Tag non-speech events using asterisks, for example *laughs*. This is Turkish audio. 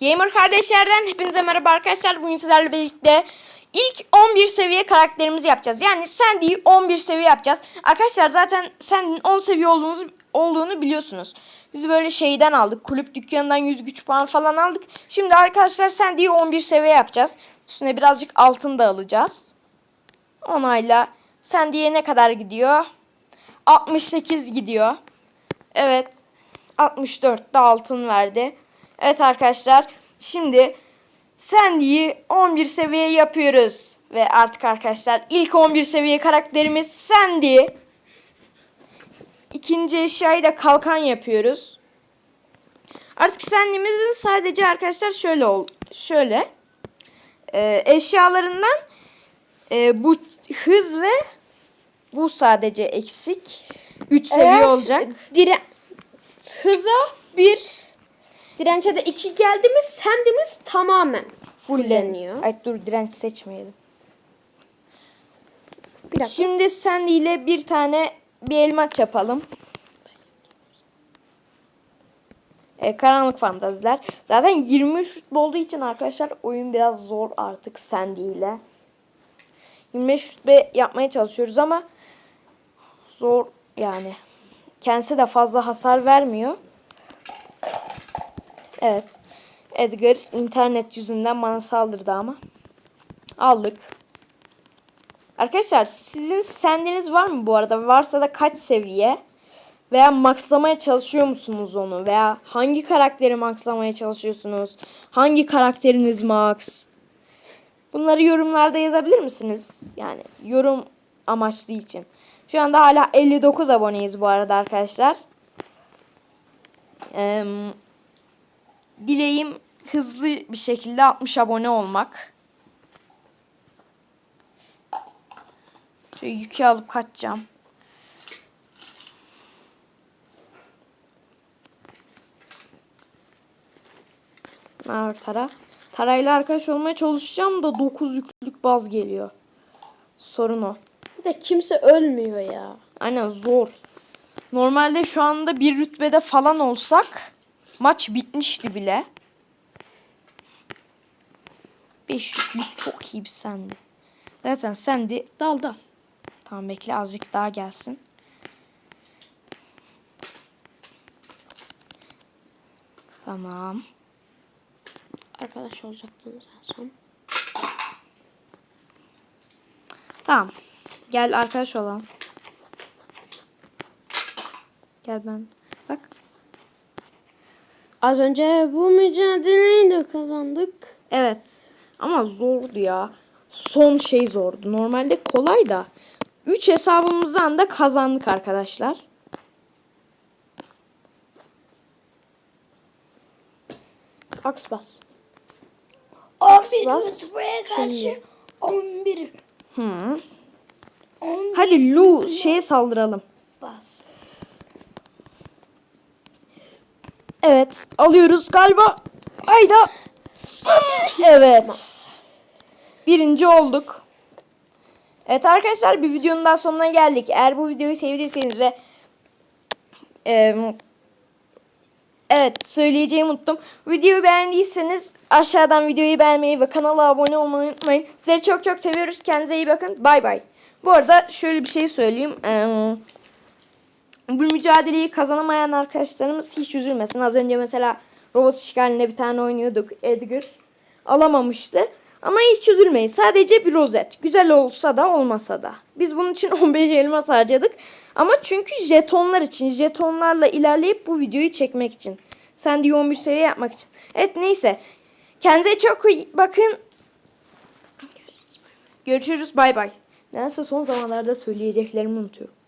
Gamer kardeşlerden hepinize merhaba arkadaşlar. Bugün sizlerle birlikte ilk 11 seviye karakterimizi yapacağız. Yani Sandy'yi 11 seviye yapacağız. Arkadaşlar zaten Sandy'nin 10 seviye olduğumuzu, olduğunu biliyorsunuz. Biz böyle şeyden aldık. Kulüp dükkanından 100 güç puan falan aldık. Şimdi arkadaşlar Sandy'yi 11 seviye yapacağız. Üstüne birazcık altın da alacağız. Onayla Sandy'ye ne kadar gidiyor? 68 gidiyor. Evet. 64 de altın verdi. Evet arkadaşlar. Şimdi Sandy'yi 11 seviye yapıyoruz. Ve artık arkadaşlar ilk 11 seviye karakterimiz Sandy. İkinci eşyayı da kalkan yapıyoruz. Artık Sandy'mizin sadece arkadaşlar şöyle ol şöyle e, eşyalarından e, bu hız ve bu sadece eksik. 3 seviye Eğer olacak. Dire hıza bir dirençe de iki geldi mi sendimiz tamamen fulleniyor. Ay dur direnç seçmeyelim. Bir dakika. Şimdi Sandy ile bir tane bir elmaç yapalım. E, karanlık fantaziler. Zaten 23 şut olduğu için arkadaşlar oyun biraz zor artık Sandy ile. 25 şut be yapmaya çalışıyoruz ama zor yani. Kendisi de fazla hasar vermiyor. Evet. Edgar internet yüzünden bana saldırdı ama. Aldık. Arkadaşlar sizin sendiniz var mı bu arada? Varsa da kaç seviye? Veya maxlamaya çalışıyor musunuz onu? Veya hangi karakteri maxlamaya çalışıyorsunuz? Hangi karakteriniz max? Bunları yorumlarda yazabilir misiniz? Yani yorum amaçlı için. Şu anda hala 59 aboneyiz bu arada arkadaşlar. Eee dileğim hızlı bir şekilde 60 abone olmak. Şöyle yükü alıp kaçacağım. Ne var tara? Tarayla arkadaş olmaya çalışacağım da 9 yüklük baz geliyor. Sorun o. Bir de kimse ölmüyor ya. Aynen zor. Normalde şu anda bir rütbede falan olsak maç bitmişti bile. 5 yüklük çok iyi bir sendi. Zaten sendi. Dal dal. Tamam bekle azıcık daha gelsin. Tamam. Arkadaş olacaktınız en son. Tamam. Gel arkadaş olalım. Gel ben. Bak. Az önce bu mücadeleyi de kazandık. Evet. Ama zordu ya. Son şey zordu. Normalde kolay da. 3 hesabımızdan da kazandık arkadaşlar. Aks bas. Aks bas. karşı Şimdi. 11 Hı. 11 Hadi Lu şeye saldıralım. bas. Evet. Alıyoruz galiba. Ayda. Evet. Birinci olduk. Evet arkadaşlar bir videonun daha sonuna geldik. Eğer bu videoyu sevdiyseniz ve Eee Evet söyleyeceğimi unuttum. Videoyu beğendiyseniz aşağıdan videoyu beğenmeyi ve kanala abone olmayı unutmayın. Sizleri çok çok seviyoruz. Kendinize iyi bakın. Bay bay. Bu arada şöyle bir şey söyleyeyim. Eee, bu mücadeleyi kazanamayan arkadaşlarımız hiç üzülmesin. Az önce mesela robot işgalinde bir tane oynuyorduk Edgar. Alamamıştı. Ama hiç üzülmeyin. Sadece bir rozet. Güzel olsa da olmasa da. Biz bunun için *laughs* 15 elmas harcadık. Ama çünkü jetonlar için. Jetonlarla ilerleyip bu videoyu çekmek için. Sen diyor 11 seviye yapmak için. Evet neyse. Kendinize çok iyi bakın. Görüşürüz. Bay bay. Nedense son zamanlarda söyleyeceklerimi unutuyorum.